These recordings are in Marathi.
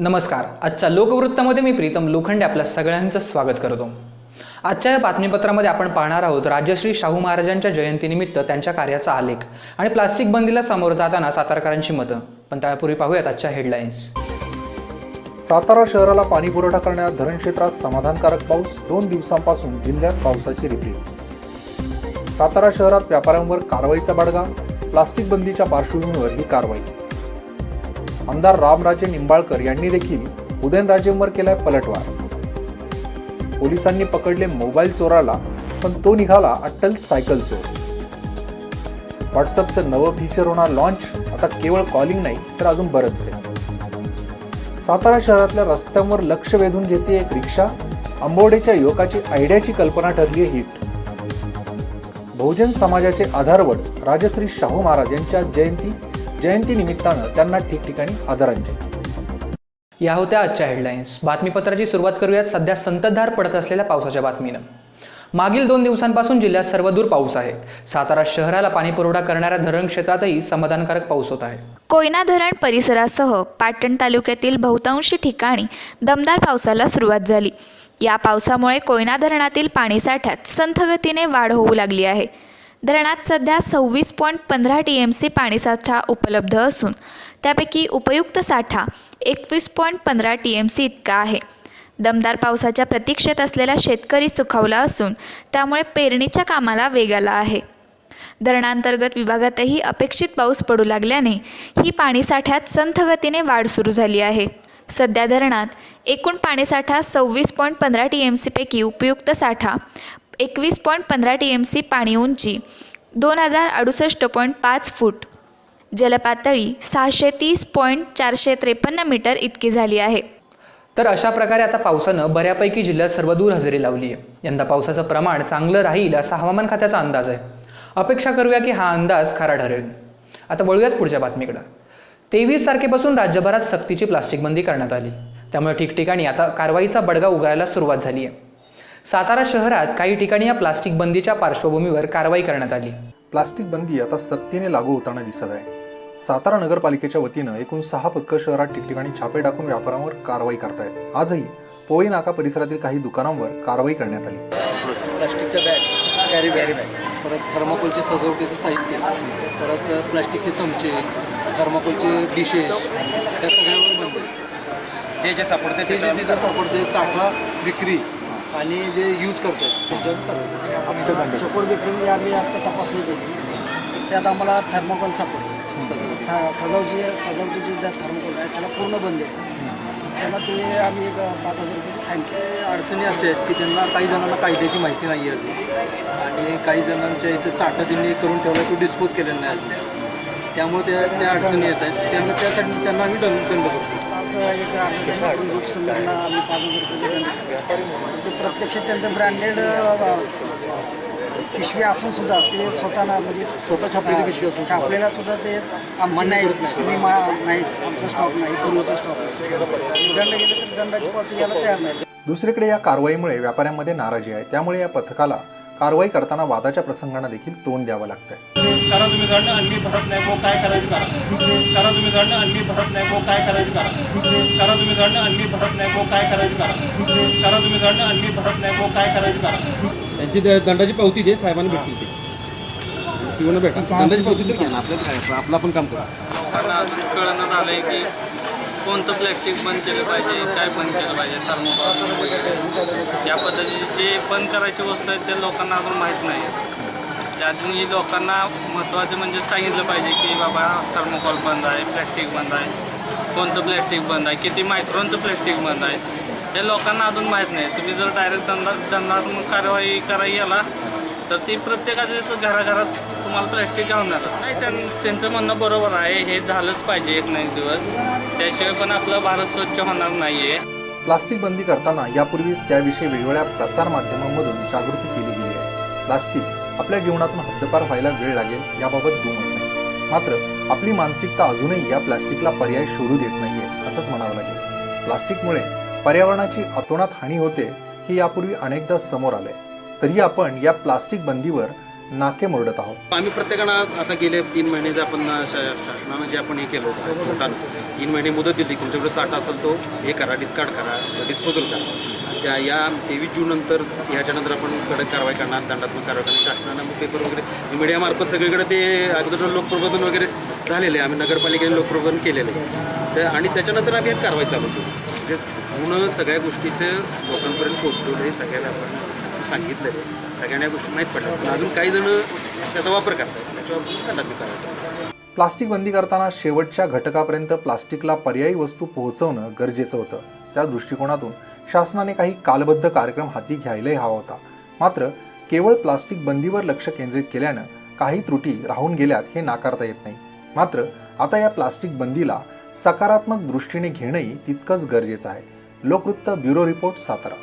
नमस्कार. आजच्या लोकवृत्तामध्ये मी प्रीतम लोखंडे आपल्या सगळ्यांचं स्वागत करतो. आजच्या या बातमीपत्रामध्ये आपण पाहणार आहोत राजश्री शाहू महाराजांच्या जयंतीनिमित्त त्यांच्या कार्याचा आलेख आणि प्लास्टिक बंदीला सामोरं जाताना सातारकरांची मतं. पण त्यापूर्वी पाहूयात आजच्या हेडलाईन्स. सातारा शहराला पाणी पुरवठा करण्यात धरण क्षेत्रात समाधानकारक पाऊस दोन दिवसांपासून जिल्ह्यात पावसाची रिपीट. सातारा शहरात व्यापाऱ्यांवर कारवाईचा बडगा प्लास्टिक बंदीच्या पार्श्वभूमीवर ही कारवाई. आमदार रामराजे निंबाळकर यांनी देखील उदयनराजेंवर केलाय पलटवार. पोलिसांनी पकडले मोबाईल चोराला पण तो निघाला अट्टल सायकल चोर. व्हॉट्सअपचं नवं फीचर होणार लॉन्च आता केवळ कॉलिंग नाही तर अजून बरंच काही. सातारा शहरातल्या रस्त्यांवर लक्ष वेधून घेते एक रिक्षा आंबोडेच्या युवकाची आयडियाची कल्पना ठरली आहे हिट. बहुजन समाजाचे आधारवड राजश्री शाहू महाराज यांच्या जयंती जयंती निमित्तानं त्यांना ठिकठिकाणी आदरांजली. या होत्या आजच्या हेडलाईन्स बातमीपत्राची सुरुवात करूयात. सध्या संततधार पडत असलेल्या पावसाच्या बातमीनं. मागील दोन दिवसांपासून जिल्ह्यात सर्वदूर पाऊस आहे. सातारा शहराला पाणी पुरवठा करणाऱ्या धरण क्षेत्रातही समाधानकारक पाऊस होत आहे. कोयना धरण परिसरासह पाटण तालुक्यातील बहुतांशी ठिकाणी दमदार पावसाला सुरुवात झाली. या पावसामुळे कोयना धरणातील पाणीसाठ्यात संथ गतीने वाढ होऊ लागली आहे. धरणात सध्या सव्वीस पॉईंट पंधरा टी एम सी पाणीसाठा उपलब्ध असून त्यापैकी उपयुक्त साठा एकवीस पॉईंट पंधरा टी एम सी इतका आहे. दमदार पावसाच्या प्रतीक्षेत असलेला शेतकरी सुखावला असून त्यामुळे पेरणीच्या कामाला वेग आला आहे. धरणांतर्गत विभागातही अपेक्षित पाऊस पडू लागल्याने ही पाणीसाठ्यात संथगतीने वाढ सुरू झाली आहे. सध्या धरणात एकूण पाणीसाठा सव्वीस पॉईंट पंधरा टी एम सीपैकी उपयुक्त साठा एकवीस पॉईंट पंधरा टी एम सी पाणी उंची दोन हजार अडुसष्ट पॉईंट पाच फूट. जलपातळी सहाशे तीस पॉईंट चारशे त्रेपन्न मीटर इतकी झाली आहे. तर अशा प्रकारे आता पावसानं बऱ्यापैकी जिल्ह्यात सर्वदूर हजेरी लावली आहे यंदा पावसाचं प्रमाण चांगलं राहील असा हवामान खात्याचा अंदाज आहे. अपेक्षा करूया की हा अंदाज खरा ठरेल. आता वळूयात पुढच्या बातमीकडं. तेवीस तारखेपासून राज्यभरात सक्तीची प्लास्टिक बंदी करण्यात आली. त्यामुळे ठिकठिकाणी आता कारवाईचा बडगा उगारायला सुरुवात झाली आहे सातारा शहरात काही ठिकाणी या प्लास्टिक बंदीच्या पार्श्वभूमीवर कारवाई करण्यात आली. प्लास्टिक बंदी आता सक्तीने लागू होताना दिसत आहे. सातारा नगरपालिकेच्या वतीनं एकूण सहा पथकं शहरात ठिकठिकाणी छापे टाकून व्यापाऱ्यांवर कारवाई करतायत. आजही पोई नाका परिसरातील काही दुकानांवर कारवाई करण्यात आली. प्लास्टिकच्या बॅग कॅरी बॅग परत थर्माकोलचे सजावटीचं साहित्य परत प्लास्टिकचे चमचे थर्माकोलचे डिशेस त्या सगळ्यावर बंद. ते जे सापडते ते जे तिथं सापडते साठा विक्री आणि जे यूज करतात त्याच्यावर चकोर विक्री आम्ही आता तपासणी केली. त्यात आम्हाला थर्मोकॉल सापडले था- सजावची सजावटीची ज्या थर्मोकॉल आहे त्याला पूर्ण बंदी आहे. त्याला ते आम्ही एक पाच हजार रुपये फाईन केले. अडचणी अशा आहेत की त्यांना काही जणांना कायद्याची माहिती नाही आहे अजून. आणि काही जणांच्या इथे साठा त्यांनी करून ठेवला तो डिस्पोज केलेला नाही अजून. त्यामुळे त्या त्या अडचणी येत आहेत. त्यांना त्यासाठी त्यांना आम्ही दंड करतो एक ग्रुप आम्ही पाच हजार रुपये. ते प्रत्यक्षात त्यांचं ब्रँडेड पिशवी असून सुद्धा ते स्वतः ना म्हणजे स्वतः छापलेली पिशवी असून सुद्धा. छापलेला सुद्धा ते आमची मान्य नाहीच. तुम्ही मा- नाहीच. आमचा स्टॉक नाही. पूर्वीचा स्टॉक दंड गेले तर दंडाची पावती यायला तयार नाही. दुसरीकडे या कारवाईमुळे व्यापाऱ्यांमध्ये नाराजी आहे. त्यामुळे या पथकाला कारवाई करताना वादाच्या प्रसंगांना देखील तोंड द्यावं लागतंय. करा तुम्ही दंड आणि मी भरत नाही मग काय करायचं करा. करा तुम्ही दंड आणि मी भरत नाही मग काय करायचं करा. करा तुम्ही दंड आणि मी भरत नाही मग काय करायचं करा. करा तुम्ही दंड आणि मी भरत नाही मग काय करायचं करा. त्यांची द- दंडाची पावती दे साहेबांना भेटतील ते. शिवना भेटा. दंडाची पावती दे ना आपल्याला काय आपलं आपण काम करू. लोकांना अजून आलं आहे की कोणतं प्लॅस्टिक बंद केलं पाहिजे काय बंद केलं पाहिजे थर्मोकॉल या पद्धतीचे जे बंद करायची वस्तू आहेत ते लोकांना अजून माहीत नाही. त्यातूनही लोकांना महत्त्वाचं म्हणजे सांगितलं पाहिजे की बाबा थर्मोकॉल बंद आहे प्लॅस्टिक बंद आहे. कोणतं प्लॅस्टिक बंद आहे किती मायक्रोनचं प्लॅस्टिक बंद आहे ते लोकांना अजून माहीत नाही. तुम्ही जर डायरेक्ट दंडा दंडात्मक कारवाई करायला तर ती प्रत्येकाच्या घराघरात तुम्हाला प्लॅस्टिक घालणार नाही त्यां- त्यांचं म्हणणं बरोबर आहे. हे झालंच पाहिजे एक नाही दिवस. त्याशिवाय पण आपलं भारत स्वच्छ होणार नाही आहे प्लास्टिक बंदी करताना यापूर्वीच त्याविषयी वेगवेगळ्या प्रसारमाध्यमांमधून जागृती केली गेली आहे. प्लास्टिक आपल्या जीवनातून हद्दपार व्हायला वेळ लागेल याबाबत दुमत नाही. मात्र आपली मानसिकता अजूनही या प्लास्टिकला पर्याय शोधू देत नाहीये असंच म्हणावं लागेल. प्लास्टिकमुळे पर्यावरणाची अतोनात हानी होते हे यापूर्वी अनेकदा समोर आलंय. तरी आपण या प्लास्टिक बंदीवर नाके मोडत आहोत. आम्ही प्रत्येकानं आता गेले तीन महिने जे आपण शा- शासनानं जे आपण हे केलं होतं तीन महिने मुदत दिली. तुमच्याकडे साठा असेल तो हे करा डिस्कार्ड करा डिस्पोजल करा. त्या या तेवीस जून नंतर ह्याच्यानंतर आपण कडक कारवाई करणार दंडात्मक कारवाई करणार. शासनानं मग पेपर वगैरे म्हणजे मीडियामार्फत सगळीकडे ते अगोदर लोकप्रबोधन वगैरे झालेले आहे. आम्ही नगरपालिकेने लोकप्रबोधन केलेलं आहे. तर आणि त्याच्यानंतर आम्ही एक कारवाई चालू केली. म्हणजे पूर्ण सगळ्या गोष्टीचं लोकांपर्यंत पोहोचलो हे सगळ्यांना आपण सांगितलं आहे. सगळ्यांना गोष्टी माहीत पडतात. पण अजून काही जण त्याचा वापर करतात. त्याच्यावर करतात प्लास्टिक बंदी करताना शेवटच्या घटकापर्यंत प्लास्टिकला पर्यायी वस्तू पोहोचवणं गरजेचं होतं. त्या दृष्टिकोनातून शासनाने काही कालबद्ध कार्यक्रम हाती घ्यायलाही हवा होता. मात्र केवळ प्लास्टिक बंदीवर लक्ष केंद्रित केल्यानं काही त्रुटी राहून गेल्यात हे नाकारता येत नाही. मात्र आता या प्लास्टिक बंदीला सकारात्मक दृष्टीने घेणंही तितकंच गरजेचं आहे. Lokvrutt bureau report Satara.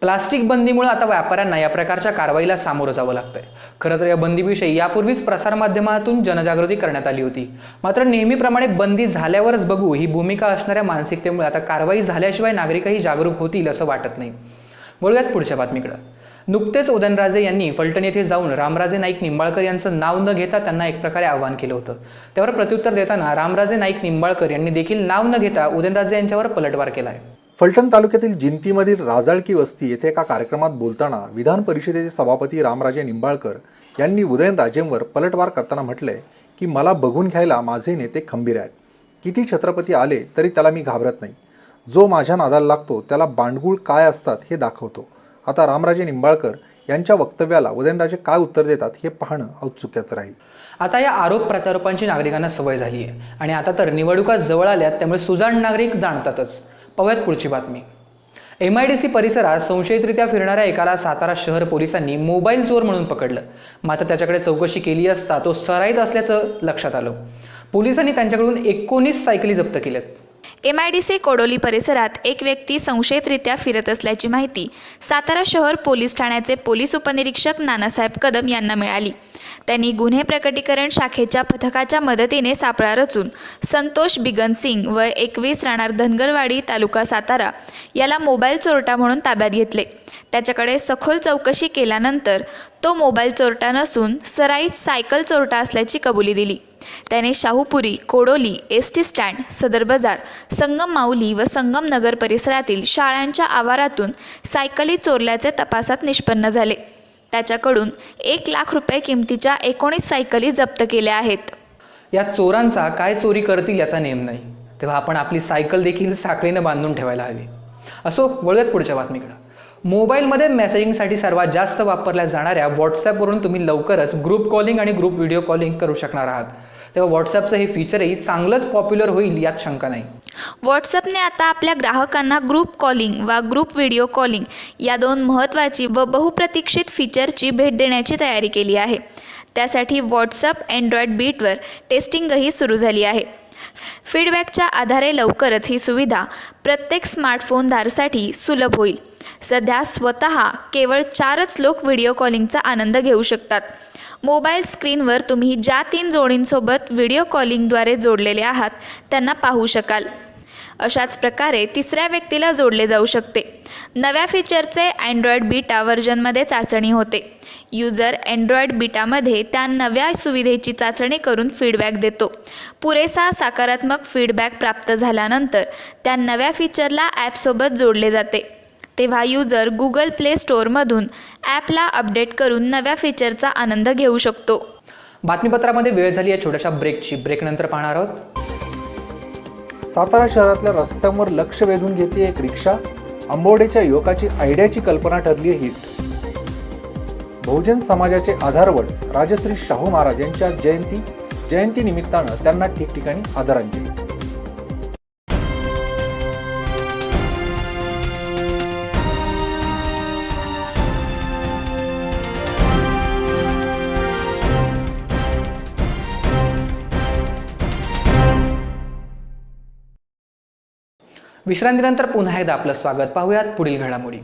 Plastic बंदीमुळे आता व्यापाऱ्यांना या प्रकारच्या कारवाईला सामोरं जावं लागतंय. खरं तर या बंदीविषयी यापूर्वीच प्रसारमाध्यमातून जनजागृती करण्यात आली होती. मात्र नेहमीप्रमाणे बंदी झाल्यावरच बघू ही भूमिका असणाऱ्या मानसिकतेमुळे आता कारवाई झाल्याशिवाय नागरिकही जागरूक होतील असं वाटत नाही. वळूयात पुढच्या बातमीकडं. नुकतेच उदयनराजे यांनी फलटण येथे जाऊन रामराजे नाईक निंबाळकर यांचं नाव न घेता त्यांना एक प्रकारे आवाहन केलं होतं. त्यावर प्रत्युत्तर देताना रामराजे नाईक निंबाळकर यांनी देखील नाव न घेता उदयनराजे यांच्यावर पलटवार केला आहे फलटण तालुक्यातील जिंतीमधील राजाळकी वस्ती येथे एका कार्यक्रमात बोलताना विधान परिषदेचे सभापती रामराजे निंबाळकर यांनी उदयनराजेंवर पलटवार करताना म्हटले की मला बघून घ्यायला माझे नेते खंबीर आहेत. किती छत्रपती आले तरी त्याला मी घाबरत नाही. जो माझ्या नादाला लागतो त्याला बांडगुळ काय असतात हे दाखवतो. आता रामराजे निंबाळकर यांच्या वक्तव्याला उदयनराजे काय उत्तर देतात हे पाहणं औत्सुक्याचं राहील. आता या आरोप प्रत्यारोपांची नागरिकांना सवय झाली आहे आणि आता तर निवडणुका जवळ आल्यात त्यामुळे सुजाण नागरिक जाणतातच. पाहूयात पुढची बातमी. एम आय डी सी परिसरात संशयितरित्या फिरणाऱ्या एकाला सातारा शहर पोलिसांनी मोबाईल चोर म्हणून पकडलं. मात्र त्याच्याकडे चौकशी केली असता तो सराईत असल्याचं लक्षात आलं. पोलिसांनी त्यांच्याकडून एकोणीस सायकली जप्त केल्यात. M I D C Kodoli परिसरात एक व्यक्ती संशयितरित्या फिरत असल्याची माहिती सातारा शहर पोलीस ठाण्याचे पोलीस उपनिरीक्षक नानासाहेब कदम यांना मिळाली. त्यांनी गुन्हे प्रकटीकरण शाखेच्या पथकाच्या मदतीने सापळा रचून संतोष बिगन सिंग व एकवीस राहणार धनगरवाडी तालुका सातारा याला मोबाईल चोरटा म्हणून ताब्यात घेतले. त्याच्याकडे सखोल चौकशी केल्यानंतर तो मोबाईल चोरटा नसून सराईत सायकल चोरटा असल्याची कबुली दिली. त्याने Shahupuri Kodoli S T stand Sadar Bazaar Sangam माऊली व संगम नगर परिसरातील शाळांच्या आवारातून सायकली चोरल्याचे तपासात निष्पन्न झाले. त्याच्याकडून एक लाख रुपये किमतीच्या एकोणीस सायकली जप्त केल्या आहेत. या चोरांचा काय चोरी करतील याचा नेम नाही. तेव्हा आपण आपली सायकल देखील साखळीनं बांधून ठेवायला हवी. असो वळूयात पुढच्या बातमीकडं. मोबाईलमध्ये मेसेजिंगसाठी सर्वात जास्त वापरल्या जाणाऱ्या व्हॉट्सॲपवरून तुम्ही लवकरच ग्रुप कॉलिंग आणि ग्रुप व्हिडिओ कॉलिंग करू शकणार आहात. तेव्हा व्हॉट्सअपचं हे फीचरही चांगलंच पॉप्युलर होईल यात शंका नाही. व्हॉट्सअपने आता आपल्या ग्राहकांना ग्रुप कॉलिंग वा ग्रुप व्हिडिओ कॉलिंग या दोन महत्त्वाची व बहुप्रतीक्षित फीचरची भेट देण्याची तयारी केली आहे. त्यासाठी व्हॉट्सअप अँड्रॉइड बीटवर टेस्टिंगही सुरू झाली आहे. फीडबॅकच्या आधारे लवकरच ही सुविधा प्रत्येक स्मार्टफोनधारसाठी सुलभ होईल. सध्या स्वतः केवळ चारच लोक व्हिडिओ कॉलिंगचा आनंद घेऊ शकतात. मोबाईल स्क्रीनवर तुम्ही ज्या तीन जोडींसोबत व्हिडिओ कॉलिंगद्वारे जोडलेले आहात त्यांना पाहू शकाल. अशाच प्रकारे तिसऱ्या व्यक्तीला जोडले जाऊ शकते. नव्या फीचरचे अँड्रॉइड बीटा व्हर्जनमध्ये चाचणी होते. युजर अँड्रॉइड बीटामध्ये त्या नव्या सुविधेची चाचणी करून फीडबॅक देतो. पुरेसा सकारात्मक फीडबॅक प्राप्त झाल्यानंतर त्या नव्या फीचरला ॲपसोबत जोडले जाते. तेव्हा युजर गुगल प्ले स्टोअरमधून ॲपला अपडेट करून नव्या फीचरचा आनंद घेऊ शकतो. बातमीपत्रामध्ये वेळ झाली आहे छोट्याशा ब्रेकची ब्रेकनंतर पाहणार आहोत. सातारा शहरातल्या रस्त्यांवर लक्ष वेधून घेते एक रिक्षा. आंबोडेच्या युवकाची आयडियाची कल्पना ठरली आहे हिट. बहुजन समाजाचे आधारवड राजश्री शाहू महाराज यांच्या जयंती. जयंती निमित्तानं त्यांना ठिकठिकाणी आदरांजली. विश्रांतीनंतर पुन्हा एकदा आपलं स्वागत. पाहूयात पुढील घडामोडी.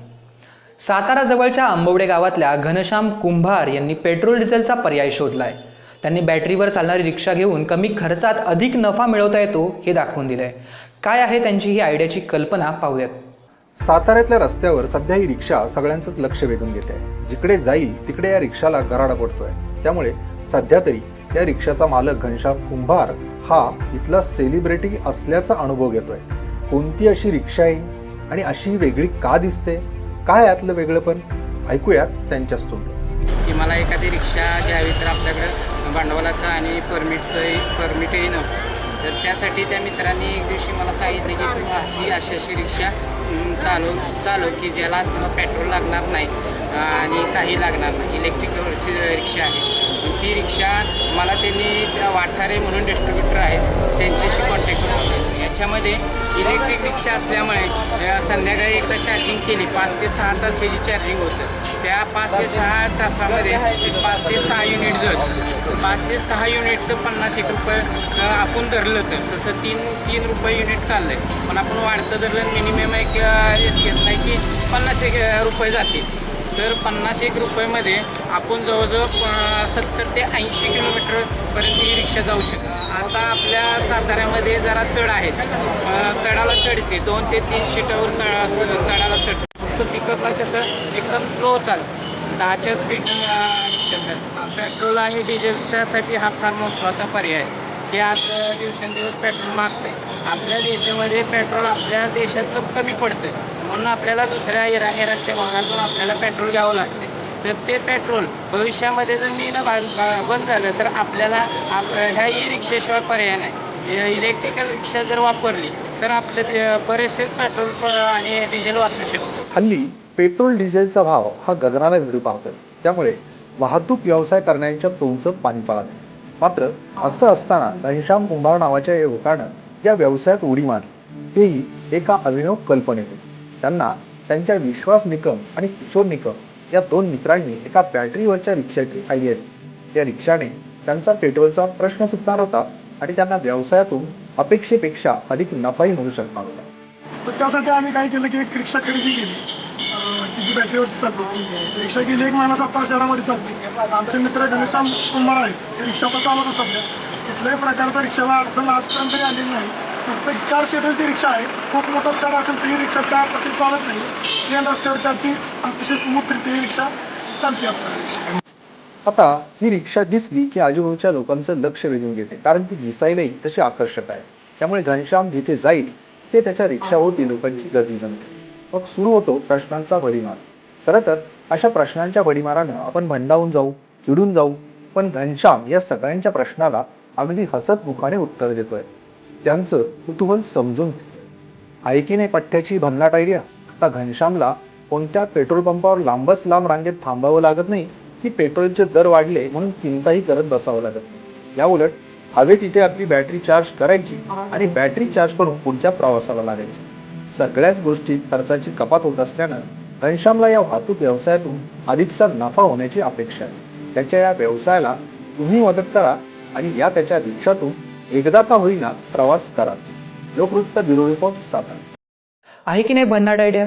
सातारा जवळच्या आंबवडे गावातल्या घनश्याम कुंभार यांनी पेट्रोल डिझेलचा पर्याय शोधलाय. त्यांनी बॅटरीवर चालणारी रिक्षा घेऊन कमी खर्चात अधिक नफा मिळवता येतो हे दाखवून दिलंय. काय आहे त्यांची ही आयडियाची कल्पना पाहूयात. साताऱ्यातल्या रस्त्यावर सध्या ही रिक्षा सगळ्यांचंच लक्ष वेधून घेते आहे. जिकडे जाईल तिकडे या रिक्षाला गराडा पडतोय. त्यामुळे सध्या तरी या रिक्षाचा मालक घनश्याम कुंभार हा इथला सेलिब्रिटी असल्याचा अनुभव घेतोय. कोणती अशी रिक्षा आहे? आणि अशी वेगळी का दिसते? काय यातलं वेगळं पण? ऐकूयात त्यांच्याच तोंड की मला एखादी रिक्षा घ्यावी तर आपल्याकडं भांडवलाचं आणि परमिटचं परमिटही नव्हतं तर त्यासाठी त्या मित्रांनी एक दिवशी मला सांगितलं की तू ही अशी अशी रिक्षा चालू चालव की ज्याला तुला पेट्रोल लागणार नाही आणि काही लागणार नाही. इलेक्ट्रिकवरची रिक्षा आहे. पण ती रिक्षा मला त्यांनी वाठारे म्हणून डिस्ट्रीब्युटर आहेत त्यांच्याशी कॉन्टॅक्ट करून याच्यामध्ये इलेक्ट्रिक रिक्षा असल्यामुळे संध्याकाळी एकदा चार्जिंग केली. पाच ते सहा तास ह्याची चार्जिंग होतं. त्या पाच ते सहा तासामध्ये पाच ते सहा युनिट जर पाच ते सहा युनिटचं पन्नास एक रुपये आपण धरलं तर तसं तीन तीन रुपये युनिट चाललं आहे पण आपण वाढतं धरलं मिनिमम एक हेच घेत नाही की पन्नास एक रुपये जातील. तर पन्नास एक रुपयेमध्ये आपण जवळजवळ सत्तर ते ऐंशी किलोमीटरपर्यंत ही रिक्षा जाऊ शकतो. आता आपल्या साताऱ्यामध्ये जरा चढ आहेत. चढाला चढते दोन ते तीन सीटावर चढ चढाला चढते फक्त पिकअपला कसं एकदम स्लो चालतं दहाच्या स्पीड पेट्रोल आणि डिझेलच्यासाठी हा फार महत्त्वाचा पर्याय आहे. की आज दिवसेंदिवस पेट्रोल मागते आपल्या देशामध्ये पेट्रोल आपल्या देशातलं कमी पडतं म्हणून आपल्याला दुसऱ्या इराण इराणच्या भागातून आपल्याला पेट्रोल घ्यावं लागते तर ते पेट्रोल भविष्यामध्ये जर मी बंद झालं तर आपल्याला आप ह्या ई रिक्षेशिवाय पर्याय नाही. इलेक्ट्रिकल रिक्षा जर वापरली तर आपले बरेचसेच बरेचसे पेट्रोल आणि डिझेल वाचू शकतो. हल्ली पेट्रोल डिझेलचा भाव हा गगनाला भिडू पाहतोय त्यामुळे वाहतूक व्यवसाय करण्याच्या तुमचं पाणी पाळत मात्र असं असताना घनश्याम कुंभार नावाच्या युवकानं या व्यवसायात उडी मारली. तेही एका अभिनव कल्पनेतून. त्यांना त्यांच्या विश्वास निकम आणि किशोर निकम या दोन मित्रांनी एका बॅटरीवरच्या रिक्षाची आयडिया दिली या रिक्षाने त्यांचा पेट्रोलचा प्रश्न सुटणार होता आणि त्यांना व्यवसायातून अपेक्षेपेक्षा अधिक नफाही मिळू शकणार होता. तर त्यासाठी आम्ही काय केलं की एक रिक्षा खरेदी केली. तिची बॅटरीवरती चालते रिक्षा गेली एक महिना सातारा शहरामध्ये चालते आमचे मित्र घनश्याम कुंभार आहेत. ते रिक्षा पण चालत सध्या कुठल्याही प्रकारचा रिक्षाला अडचण आजपर्यंत तरी आलेली नाही. प्रत्येक चार सीटरची रिक्षा आहे खूप मोठा चढ असेल तर ही रिक्षा त्या पद्धतीत चालत नाही. या रस्त्यावर त्या ती अतिशय स्मूथ ही रिक्षा चालते आपल्याला रिक्षा. आता ही रिक्षा दिसली की आजूबाजूच्या लोकांचं लक्ष वेधून घेते कारण ती दिसायलाही तशी आकर्षक आहे. त्यामुळे घनश्याम जिथे जाईल ते त्याच्या रिक्षावरती लोकांची गर्दी जमते. मग सुरू होतो प्रश्नांचा भडीमार. खरं तर अशा प्रश्नांच्या भडीमारानं आपण भंडावून जाऊ चिडून जाऊ पण घनश्याम या सगळ्यांच्या प्रश्नाला अगदी हसत मुखाने उत्तर देतोय. त्यांचं कुतूहल समजून ऐकीने पठ्ठ्याची भन्नाट आयडिया आता घनश्यामला कोणत्या पेट्रोल पंपावर लांबच लांब रांगेत थांबावं लागत नाही की पेट्रोलचे दर वाढले म्हणून चिंताही करत बसावं लागत नाही. या उलट हवे तिथे आपली बॅटरी चार्ज करायची आणि बॅटरी चार्ज करून पुढच्या प्रवासाला लागायची सगळ्याच गोष्टी खर्चाची कपात होत असल्यानं घनश्यामला या वाहतूक व्यवसायातून अधिकचा नफा होण्याची अपेक्षा आहे त्याच्या या व्यवसायाला तुम्ही मदत करा आणि या त्याच्या रिक्षातून एकदा का होईना प्रवास कराच. Lokvrutt bureau report Satara. आहे की नाही भन्नाट आयडिया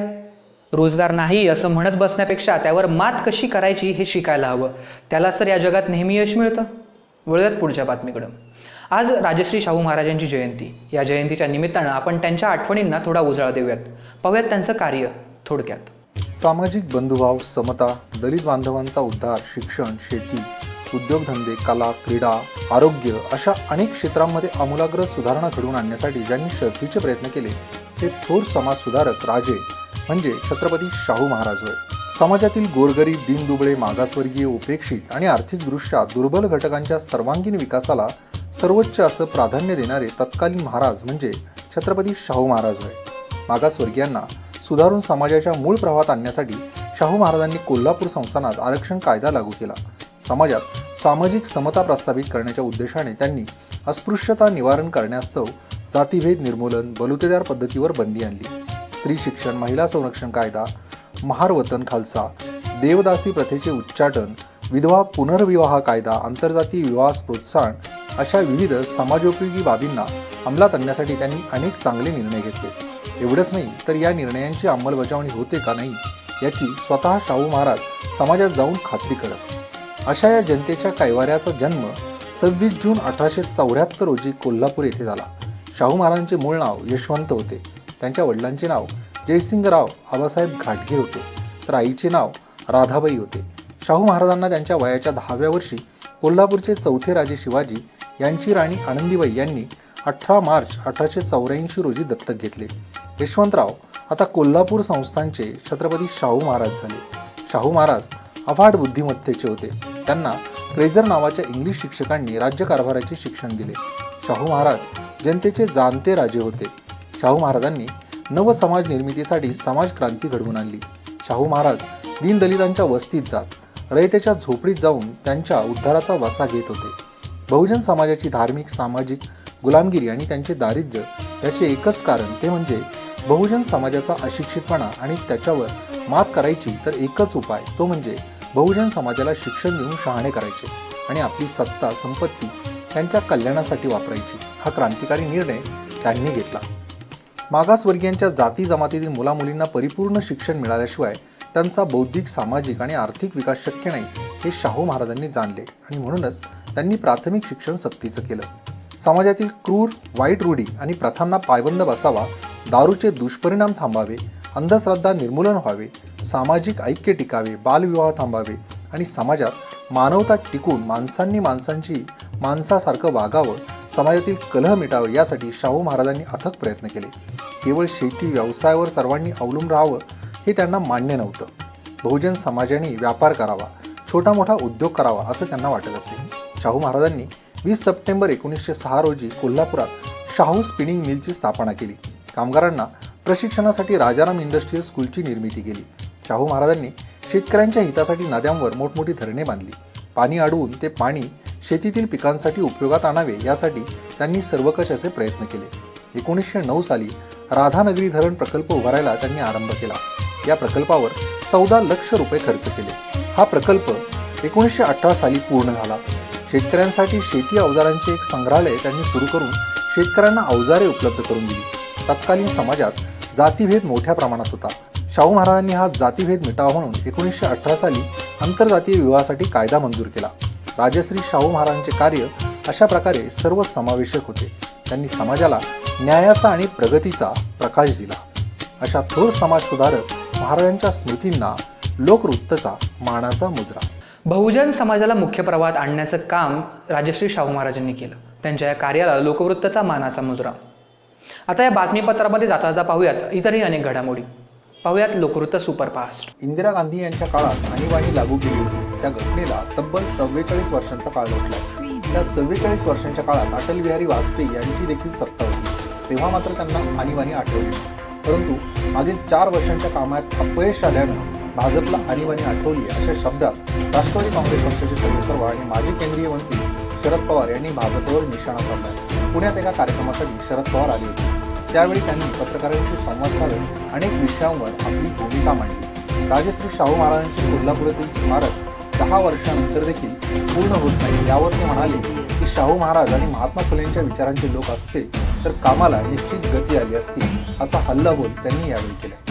रोजगार नाही असं म्हणत बसण्यापेक्षा त्यावर मात कशी करायची हे शिकायला हवं. त्यालाच तर या जगात नेहमी यश मिळतं. वळूयात पुढच्या बातमीकडं. आज राजश्री शाहू महाराजांची जयंती. या जयंतीच्या निमित्तानं आपण त्यांच्या आठवणींना थोडा उजाळा देऊयात. पाहूयात त्यांचं कार्य थोडक्यात. सामाजिक बंधुभाव समता दलित बांधवांचा उद्धार शिक्षण शेती उद्योगधंदे कला क्रीडा आरोग्य अशा अनेक क्षेत्रांमध्ये आमूलाग्र सुधारणा घडवून आणण्यासाठी ज्यांनी शर्थीचे प्रयत्न केले ते थोर समाज सुधारक राजे म्हणजे छत्रपती शाहू महाराज होय. समाजातील गोरगरीब दीनदुबळे मागासवर्गीय उपेक्षित आणि आर्थिकदृष्ट्या दुर्बल घटकांच्या सर्वांगीण विकासाला सर्वोच्च असं प्राधान्य देणारे तत्कालीन महाराज म्हणजे छत्रपती शाहू महाराज होय. मागासवर्गीयांना सुधारून समाजाच्या मूळ प्रवाहात आणण्यासाठी शाहू महाराजांनी कोल्हापूर संस्थानात आरक्षण कायदा लागू केला. समाजात सामाजिक समता प्रस्थापित करण्याच्या उद्देशाने त्यांनी अस्पृश्यता निवारण करण्यास्तव जातीभेद निर्मूलन बलुतेदार पद्धतीवर बंदी आणली. स्त्री शिक्षण महिला संरक्षण कायदा महार वतन खालसा देवदासी प्रथेचे उच्चाटन विधवा पुनर्विवाह कायदा आंतरजातीय विवाहास प्रोत्साहन अशा विविध समाजोपयोगी बाबींना अंमलात आणण्यासाठी त्यांनी अनेक चांगले निर्णय घेतले. एवढंच नाही तर या निर्णयांची अंमलबजावणी होते का नाही याची स्वतः शाहू महाराज समाजात जाऊन खात्री करत अशा या जनतेच्या कैवाऱ्याचा जन्म सव्वीस जून अठराशे चौऱ्याहत्तर रोजी कोल्हापूर येथे झाला. शाहू महाराजांचे मूळ नाव यशवंत होते. त्यांच्या वडिलांचे नाव जयसिंगराव आबासाहेब घाटगे होते. तर आईचे नाव राधाबाई होते. शाहू महाराजांना त्यांच्या वयाच्या दहाव्या वर्षी कोल्हापूरचे चौथे राजे शिवाजी यांची राणी आनंदीबाई यांनी अठरा मार्च अठराशे चौऱ्याऐंशी रोजी दत्तक घेतले. यशवंतराव आता कोल्हापूर संस्थांचे छत्रपती शाहू महाराज झाले. शाहू महाराज अफाट बुद्धिमत्तेचे होते. त्यांना क्रेझर नावाच्या इंग्लिश शिक्षकांनी राज्यकारभाराचे शिक्षण दिले. शाहू महाराज जनतेचे जाणते राजे होते. शाहू महाराजांनी नवसमाज निर्मितीसाठी समाज क्रांती घडवून आणली. शाहू महाराज दीनदलितांच्या वस्तीत जात रयतेच्या झोपडीत जाऊन त्यांच्या उद्धाराचा वसा घेत होते. बहुजन समाजाची धार्मिक सामाजिक गुलामगिरी आणि त्यांचे दारिद्र्य याचे एकच कारण ते म्हणजे बहुजन समाजाचा अशिक्षितपणा आणि त्याच्यावर मात करायची तर एकच उपाय तो म्हणजे बहुजन समाजाला शिक्षण देऊन शहाणे करायचे आणि आपली सत्ता संपत्ती त्यांच्या कल्याणासाठी वापरायची. हा क्रांतिकारी निर्णय त्यांनी घेतला. मागासवर्गीयांच्या जाती जमातीतील मुलामुलींना परिपूर्ण शिक्षण मिळाल्याशिवाय त्यांचा बौद्धिक सामाजिक आणि आर्थिक विकास शक्य नाही हे शाहू महाराजांनी जाणले आणि म्हणूनच त्यांनी प्राथमिक शिक्षण सक्तीचं केलं. समाजातील क्रूर वाईट रूढी आणि प्रथांना पायबंद बसावा दारूचे दुष्परिणाम थांबावे अंधश्रद्धा निर्मूलन व्हावे सामाजिक ऐक्य टिकावे बालविवाह थांबावे आणि समाजात मानवता टिकून माणसांनी माणसांची माणसासारखं वागावं समाजातील कलह मिटावं यासाठी शाहू महाराजांनी अथक प्रयत्न केले. केवळ शेती व्यवसायावर सर्वांनी अवलंबून राहावं हे त्यांना मान्य नव्हतं. बहुजन समाजाने व्यापार करावा छोटा मोठा उद्योग करावा असं त्यांना वाटत असे. शाहू महाराजांनी वीस सप्टेंबर एकोणीसशे सहा रोजी कोल्हापुरात शाहू स्पिनिंग मिलची स्थापना केली. कामगारांना प्रशिक्षणासाठी राजाराम इंडस्ट्रीयल स्कूलची निर्मिती केली. शाहू महाराजांनी शेतकऱ्यांच्या हितासाठी नद्यांवर मोठमोठी धरणे बांधली. पाणी अडवून ते पाणी शेतीतील पिकांसाठी उपयोगात आणावे यासाठी त्यांनी सर्वकशाचे प्रयत्न केले. एकोणीसशे नऊ साली राधानगरी धरण प्रकल्प उभारायला त्यांनी आरंभ केला. या प्रकल्पावर चौदा लक्ष रुपये खर्च केले. हा प्रकल्प एकोणीसशे अठरा साली पूर्ण झाला. शेतकऱ्यांसाठी शेती अवजारांचे एक संग्रहालय त्यांनी सुरू करून शेतकऱ्यांना अवजारे उपलब्ध करून दिली. तत्कालीन समाजात जातीभेद मोठ्या प्रमाणात होता. शाहू महाराजांनी हा जातीभेद मिटावा म्हणून एकोणीसशे अठरा साली आंतरजातीय विवाहासाठी कायदा मंजूर केला. राजश्री शाहू महाराजांचे कार्य अशा प्रकारे सर्व समावेशक होते. त्यांनी समाजाला न्यायाचा आणि प्रगतीचा प्रकाश दिला. अशा थोर समाज सुधारक महाराजांच्या स्मृतींना लोकवृत्तचा मानाचा मुजरा. बहुजन समाजाला मुख्य प्रवाहात आणण्याचं काम राजश्री शाहू महाराजांनी केलं. त्यांच्या या कार्याला लोकवृत्तचा मानाचा मुजरा. आता या बातमीपत्रामध्ये जाता जाता पाहूयात इतरही अनेक घडामोडी. पाहूयात लोकवृत्त सुपरफास्ट. इंदिरा गांधी यांच्या काळात आणीबाणी लागू केली होती. त्या घटनेला तब्बल चव्वेचाळीस वर्षांचा काळ लोटला त्या चव्वेचाळीस वर्षांच्या काळात अटल बिहारी वाजपेयी यांची देखील सत्ता होती. तेव्हा मात्र त्यांना आणीबाणी आठवली. परंतु मागील चार वर्षांच्या कामात अपयश आल्यानं भाजपला आणीबाणी आठवली अशा शब्दात राष्ट्रवादी काँग्रेस पक्षाचे सर्वेसर्वा आणि माजी केंद्रीय मंत्री शरद पवार यांनी भाजपवर निशाणा साधला. पुण्यात एका कार्यक्रमासाठी शरद पवार आले होते. त्यावेळी त्यांनी पत्रकारांशी संवाद साधत अनेक विषयांवर आपली भूमिका मांडली. राजश्री शाहू महाराजांचे कोल्हापुरातील स्मारक दहा वर्षानंतर देखील पूर्ण होत नाही यावर ते म्हणाले की शाहू महाराज आणि महात्मा फुलेंच्या विचारांचे लोक असते तर कामाला निश्चित गती आली असती असा हल्लाबोल त्यांनी यावेळी केला.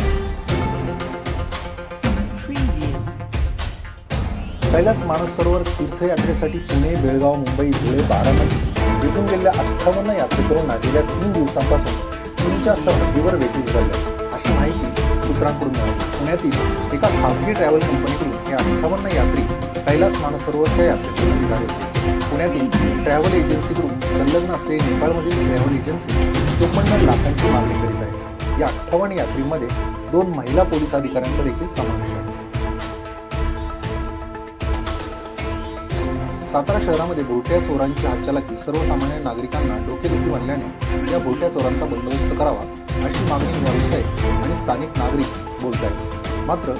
कैलास मानस सरोवर तीर्थयात्रेसाठी पुणे बेळगाव मुंबई धुळे बारामती येथून गेलेल्या अठ्ठावन्न यात्रेकरूंना गेल्या तीन दिवसांपासून तुमच्या सरहद्दीवर वेटीस धरलं. अशी माहिती सूत्रांकडून मिळाली. पुण्यातील एका खासगी ट्रॅव्हल कंपनीकडून हे अठ्ठावन्न यात्री कैलास मानसरोवरच्या यात्रेतून निघाले होते. पुण्यातील ट्रॅव्हल एजन्सीकडून संलग्न असलेली नेपाळमधील ट्रॅव्हल एजन्सी चोपन्न लाखांची मागणी करीत आहे. या अठ्ठावन्न यात्रीमध्ये दोन महिला पोलीस अधिकाऱ्यांचा देखील समावेश आहे. सातारा शहरामध्ये भोरट्या चोरांची हातचलाकी सर्वसामान्य नागरिकांना डोकेदुखी बनल्याने या भोरट्या चोरांचा बंदोबस्त करावा अशी मागणी व्यावसायिक आणि स्थानिक नागरिक बोलत आहेत मात्र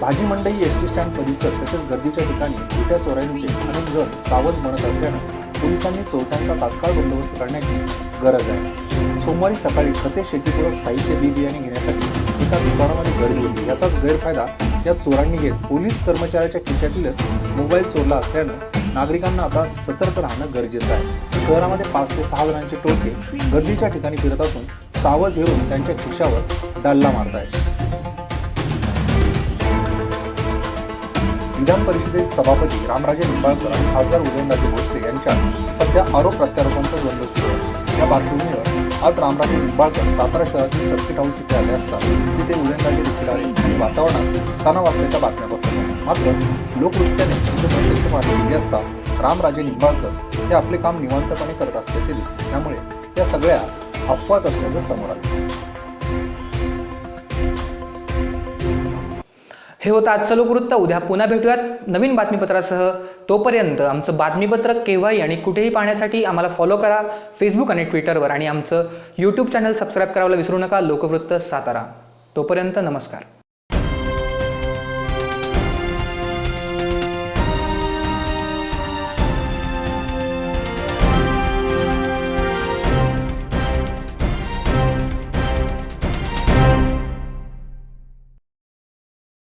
भाजी मंडई एस टी स्टँड परिसर तसेच गर्दीच्या ठिकाणी भोरट्या चोरांचे अनेक जण सावज बनत असल्यानं पोलिसांनी चोरट्यांचा तात्काळ बंदोबस्त करण्याची गरज आहे. सोमवारी सकाळी खते शेतीपूरक साहित्य बी बियाणे घेण्यासाठी एका दुकानामध्ये गर्दी होती. याचाच गैरफायदा या चोरांनी घेत पोलीस कर्मचाऱ्याच्या खिशातीलच मोबाईल चोरला असल्यानं नागरिकांना आता सतर्क राहणं गरजेचं आहे. शहरामध्ये पाच ते सहा जणांचे टोळके गर्दीच्या ठिकाणी फिरत असून सावज घेऊन त्यांच्या खिशावर डाल्ला मारतायत. विधान परिषदेचे सभापती रामराजे निंबाळकर आणि खासदार उदयनराजे भोसले यांच्या सध्या आरोप प्रत्यारोपांचा द्वंद्व सुरू आहे. या पार्श्वभूमीवर आज रामराजे निंबाळकर सातारा शहरातील सर्किट हाऊस इथे आले असता. तिथे उदयनराजे देखील आले. आणि वातावरणात तणाव असल्याच्या बातम्या पसरल्या. मात्र लोकवृत्त्याने तिथे प्रत्यक्ष पाहणी असता रामराजे निंबाळकर हे आपले काम निवांतपणे करत असल्याचे दिसते. त्यामुळे या सगळ्या अफवाच असल्याचं समोर आलं. हे होतं आजचं लोकवृत्त. उद्या पुन्हा भेटूयात नवीन बातमीपत्रासह. तोपर्यंत आमचं बातमीपत्र केव्हाही आणि कुठेही पाहण्यासाठी आम्हाला फॉलो करा. फेसबुक आणि ट्विटरवर आणि आमचं यूट्यूब चॅनल सबस्क्राईब करायला विसरू नका. लोकवृत्त सातारा. तोपर्यंत नमस्कार.